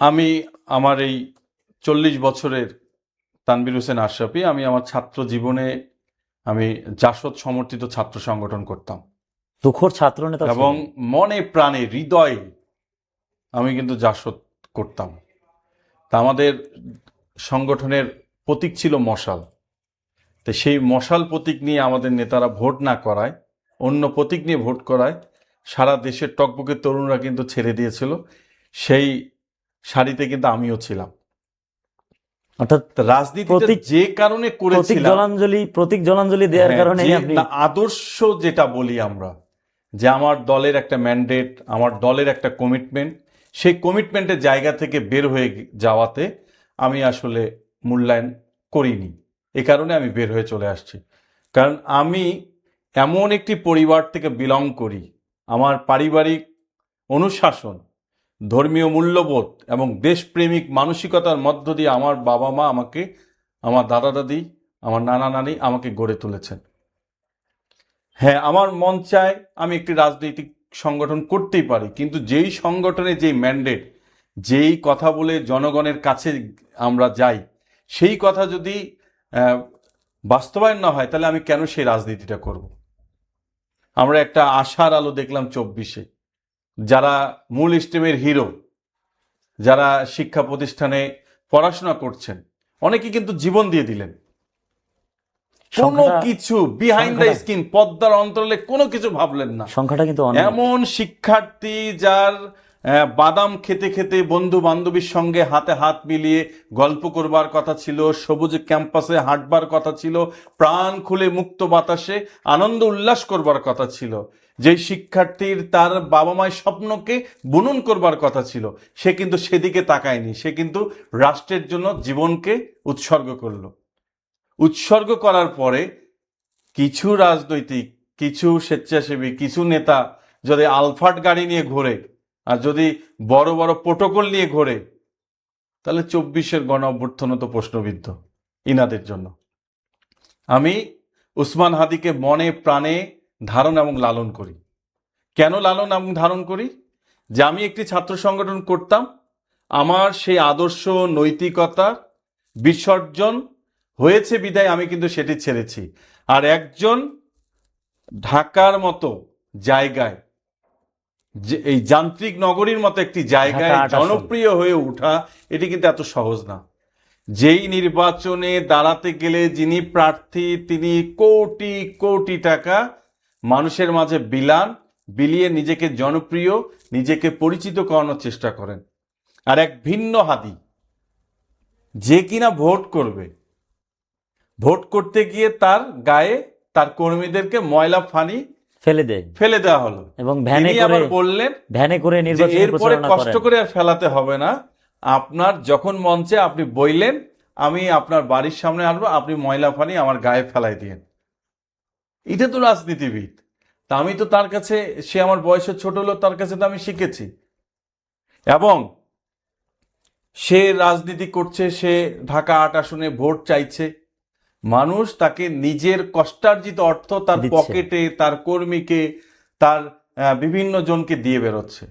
আমি আমার এই চল্লিশ বছরের তানবির হোসেন আশরাফি আমি আমার ছাত্র জীবনে আমি জাসদ সমর্থিত ছাত্র সংগঠন করতাম। তুখোর ছাত্র নেতা এবং মনে প্রাণে হৃদয়ে আমি কিন্তু জাসদ করতাম। তা আমাদের সংগঠনের প্রতীক ছিল মশাল। তো সেই মশাল প্রতীক নিয়ে আমাদের নেতারা ভোট না করায় অন্য প্রতীক নিয়ে ভোট করায় সারা দেশের টকবকে তরুণরা কিন্তু ছেড়ে দিয়েছিল। সেই সারিতে কিন্তু আমিও ছিলাম। অর্থাৎ তা রাজনীতিতে প্রতীক- যে কারণে করেছিলাম জলাঞ্জলি প্রতীক জলাঞ্জলি দেওয়ার হ্যাঁ, কারণে আদর্শ যেটা বলি আমরা যে আমার দলের একটা ম্যান্ডেট আমার দলের একটা কমিটমেন্ট সেই কমিটমেন্টের জায়গা থেকে বের হয়ে যাওয়াতে আমি আসলে মূল্যায়ন করিনি। এ কারণে আমি বের হয়ে চলে আসছি। কারণ আমি এমন একটি পরিবার থেকে বিলং করি আমার পারিবারিক অনুশাসন ধর্মীয় মূল্যবোধ এবং দেশপ্রেমিক মানসিকতার মধ্য দিয়ে আমার বাবা মা আমাকে, আমার দাদা দাদি, আমার নানা নানি আমাকে গড়ে তুলেছেন। হ্যাঁ আমার মন চায় আমি একটি রাজনৈতিক সংগঠন করতেই পারি, কিন্তু যেই সংগঠনে যেই ম্যান্ডেট যেই কথা বলে জনগণের কাছে আমরা যাই, সেই কথা যদি বাস্তবায়ন না হয়, তাহলে আমি কেন সেই রাজনীতিটা করব? আমরা একটা আশার আলো দেখলাম চব্বিশে। যারা মূল স্টেমের হিরো যারা শিক্ষা প্রতিষ্ঠানে পড়াশোনা করছেন অনেকে কিন্তু জীবন দিয়ে দিলেন। কোনো কিছু বিহাইন্ড দ্য স্ক্রিন পদ্মার অন্তরালে কোনো কিছু ভাবলেন না। সংখ্যাটা কিন্তু এমন শিক্ষার্থী যার বাদাম খেতে খেতে বন্ধু বান্ধবীর সঙ্গে হাতে হাত মিলিয়ে গল্প করবার কথা ছিল, সবুজ ক্যাম্পাসে হাঁটবার কথা ছিল, প্রাণ খুলে মুক্ত বাতাসে আনন্দ উল্লাস করবার কথা ছিল। যেই শিক্ষার্থীর তার বাবা মায়ের স্বপ্নকে বুনন করবার কথা ছিল, সে কিন্তু সেদিকে তাকায়নি, সে কিন্তু রাষ্ট্রের জন্য জীবনকে উৎসর্গ করল। উৎসর্গ করার পরে কিছু রাজনৈতিক, কিছু স্বেচ্ছাসেবী, কিছু নেতা যদি আলফাট গাড়ি নিয়ে ঘোরে আর যদি বড় বড় প্রোটোকল নিয়ে ঘোরে, তাহলে চব্বিশের গণ অভ্যর্থনা তো প্রশ্নবিদ্ধ ইনাদের জন্য। আমি উসমান হাদিকে মনে, প্রাণে ধারণ এবং লালন করি। কেন লালন এবং ধারণ করি? যে আমি একটি ছাত্র সংগঠন করতাম, আমার সেই আদর্শ, নৈতিকতা বিসর্জন হয়েছে বিদায়, আমি কিন্তু সেটি ছেড়েছি। আর একজন ঢাকার মতো জায়গায় যে এই যান্ত্রিক নগরীর মতো একটি জায়গায় আসন। জনপ্রিয় হয়ে ওঠা এটি কিন্তু এত সহজ না যেই নির্বাচনে দাঁড়াতে গেলে যিনি প্রার্থী তিনি কোটি কোটি টাকা মানুষের মাঝে বিলান বিলিয়ে নিজেকে জনপ্রিয় নিজেকে পরিচিত করানোর চেষ্টা করেন আর এক ভিন্ন হাদি যে কিনা ভোট করবে ভোট করতে গিয়ে তার গায়ে তার কর্মীদেরকে ময়লা ফানি ফেলে দেয়। ফেলে দেওয়া হলো। এবং ভ্যানে করে বললেন ভ্যানে করে নির্বাচনী এরপরে কষ্ট করে আর ফেলাতে হবে না। আপনার যখন মঞ্চে আপনি বইলেন আমি আপনার বাড়ির সামনে আসব আপনি ময়লা পানি আমার গায়ে ফেলাই দিয়েন। এটা তো রাজনীতিবিদ। তা আমি তো তার কাছে সে আমার বয়সে ছোট হলো তার কাছে তো আমি শিখেছি। এবং সে রাজনীতি করছে সে ঢাকা আট আসনে ভোট চাইছে। মানুষ তাকে নিজের কষ্টার্জিত অর্থ তার পকেটে তার কর্মীকে তার আহ, বিভিন্ন জনকে দিয়ে বেরোচ্ছে।